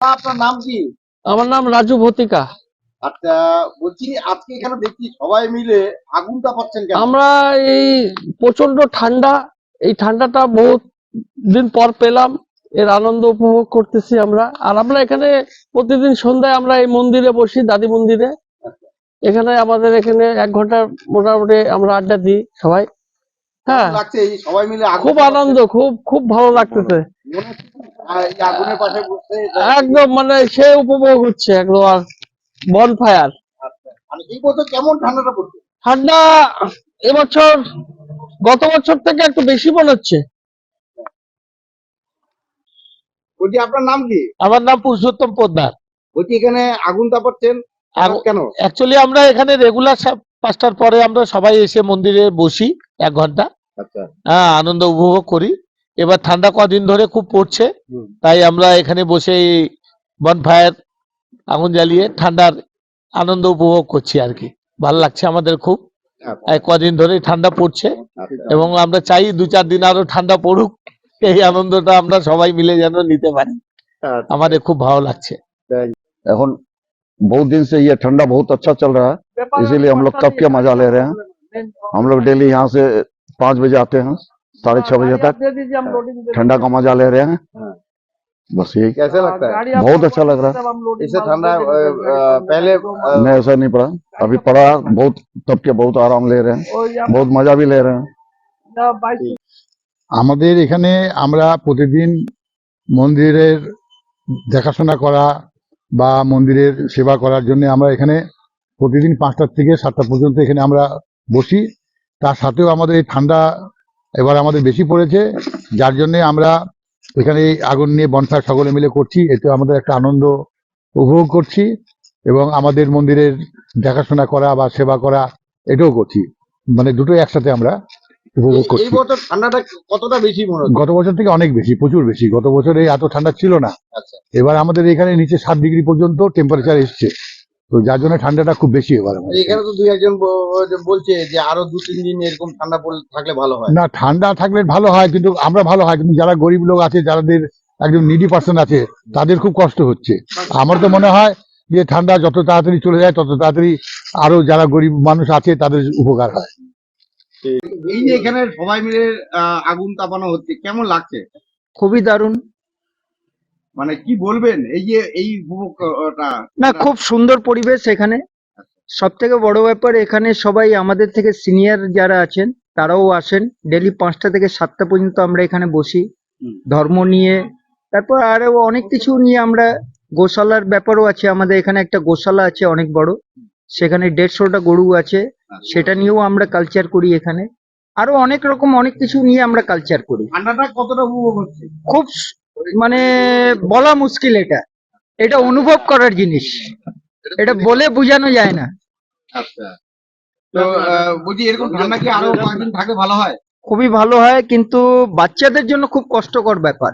আপনার নাম কি? আমার নাম রাজু ভতিকা। আচ্ছা বলছি আজকে এখানে দেখছি সবাই মিলে আগুন তাপাচ্ছেন কেন? আমরা এই প্রচণ্ড ঠান্ডা এই ঠান্ডাটা বহুত দিন পর পেলাম এর আনন্দ উপভোগ করতেছি আমরা। আর আমরা এখানে প্রতিদিন সন্ধ্যায় আমরা এই মন্দিরে বসি দাদি মন্দিরে। এখানে আমাদের এখানে এক ঘণ্টা মোটামুটি আমরা আড্ডা দিই সবাই। হ্যাঁ। লাগছে? সবাই মিলে খুব আনন্দ খুব খুব ভালো লাগতেছে। আগুনের পাশে বসে একদম মানে সে উপভোগ হচ্ছে একদম আর বন ফায়ার আচ্ছা। মানে এই বছর কেমন ঠান্ডাটা পড়ছে? ঠান্ডা এবছর গত বছর থেকে একটু বেশি মনে হচ্ছে। বলছি আপনার নাম কি? আমার নাম পুরুষোত্তম পোদ্দার। বলছি এখানে আগুন তাপাচ্ছেন? কেন? অ্যাকচুয়ালি আমরা এখানে রেগুলার পাঁচটার পরে আমরা সবাই এসে মন্দিরে বসি এক ঘণ্টা। হ্যাঁ আনন্দ উপভোগ করি এবার ঠান্ডা কদিন ধরে খুব পড়ছে হুম। তাই আমরা এখানে বসে বনফায়ার আগুন জ্বালিয়ে ঠান্ডার আনন্দ উপভোগ করছি আর কি ভালো লাগছে আমাদের খুব আচ্ছা, এই কদিন ধরে ঠান্ডা পড়ছে আচ্ছা। এবং আমরা চাই দু চার দিন আরো ঠান্ডা পড়ুক এই আনন্দটা আমরা সবাই মিলে যেন নিতে পারি আচ্ছা। আমাদের খুব ভালো লাগছে এখন बहुत दिन से ये ठंडा बहुत अच्छा चल रहा है इसीलिए हम लोग कब के मजा ले रहे हैं हम लोग डेली यहाँ से पाँच बजे आते हैं साढ़े छह बजे तक ठंडा का मजा ले रहे हैं हाँ। बस यही कैसा लगता है बहुत अच्छा लग रहा है इससे ठंडा अ, अ, पहले अ, नहीं ऐसा नहीं पड़ा अभी पड़ा है, बहुत तब के बहुत आराम ले रहे हैं बहुत मजा भी ले रहे हैं আমাদের এখানে আমরা প্রতিদিন মন্দিরের দেখাশোনা করা বা মন্দিরের সেবা করার জন্য আমরা এখানে প্রতিদিন পাঁচটার থেকে সাতটা পর্যন্ত এখানে আমরা বসি তার সাথেও আমাদের এই ঠান্ডা এবার আমাদের বেশি পড়েছে যার জন্য আমরা এখানে এই আগুন নিয়ে বনফায়ার সকলে মিলে করছি এতে আমাদের একটা আনন্দ উপভোগ করছি এবং আমাদের মন্দিরের দেখাশোনা করা বা সেবা করা এটাও করছি। মানে দুটোই একসাথে আমরা উপভোগ করছি। এই বছর ঠান্ডাটা কতটা বেশি মনে গত বছর থেকে অনেক বেশি প্রচুর বেশি। গত বছর এই এত ঠান্ডা ছিল না। আচ্ছা। এবার আমাদের এখানে নিচে সাত ডিগ্রি পর্যন্ত টেম্পারেচার এসছে। তো যার জন্য ঠান্ডাটা খুব বেশি এবার এখানে তো দুই একজন বলছে যে আরও দু তিন দিন এরকম ঠান্ডা পড়লে থাকলে ভালো হয়। না ঠান্ডা থাকলে ভালো হয় কিন্তু আমরা ভালো হয় কিন্তু যারা গরিব লোক আছে যাদের একদম নিডি পার্সন আছে তাদের খুব কষ্ট হচ্ছে। আমার তো মনে হয় যে ঠান্ডা যত তাড়াতাড়ি চলে যায় তত তাড়াতাড়ি আরও যারা গরিব মানুষ আছে তাদের উপকার হয়। এই যে এখানে সবাই মিলে আহ, আগুন তাপানো হচ্ছে কেমন লাগছে? খুবই দারুণ। মানে কি বলবেন? এই যে এই উপভোগটা না খুব সুন্দর পরিবেশ এখানে। সব থেকে বড় ব্যাপার এখানে সবাই আমাদের থেকে সিনিয়র যারা আছেন তারাও আসেন। ডেলি পাঁচটা থেকে সাতটা পর্যন্ত আমরা এখানে বসি। ধর্ম নিয়ে। তারপর আরও অনেক কিছু নিয়ে আমরা গোশালার ব্যাপারও আছে। আমাদের এখানে একটা গোশালা আছে অনেক বড়। সেখানে দেড়শোটা গরু আছে। সেটা নিয়েও আমরা কালচার করি এখানে। আরও অনেক রকম অনেক কিছু নিয়ে আমরা কালচার করি। ঠান্ডাটা কতটা উপভোগ হচ্ছে? খুব মানে বলা মুশকিল এটা। এটা অনুভব করার জিনিস। এটা বলে বোঝানো যায় না। আচ্ছা। তো আহ, এরকম ঠান্ডা কি আরও কয়েকদিন ভালো হয়? খুবই ভালো হয় কিন্তু বাচ্চাদের জন্য খুব কষ্টকর ব্যাপার।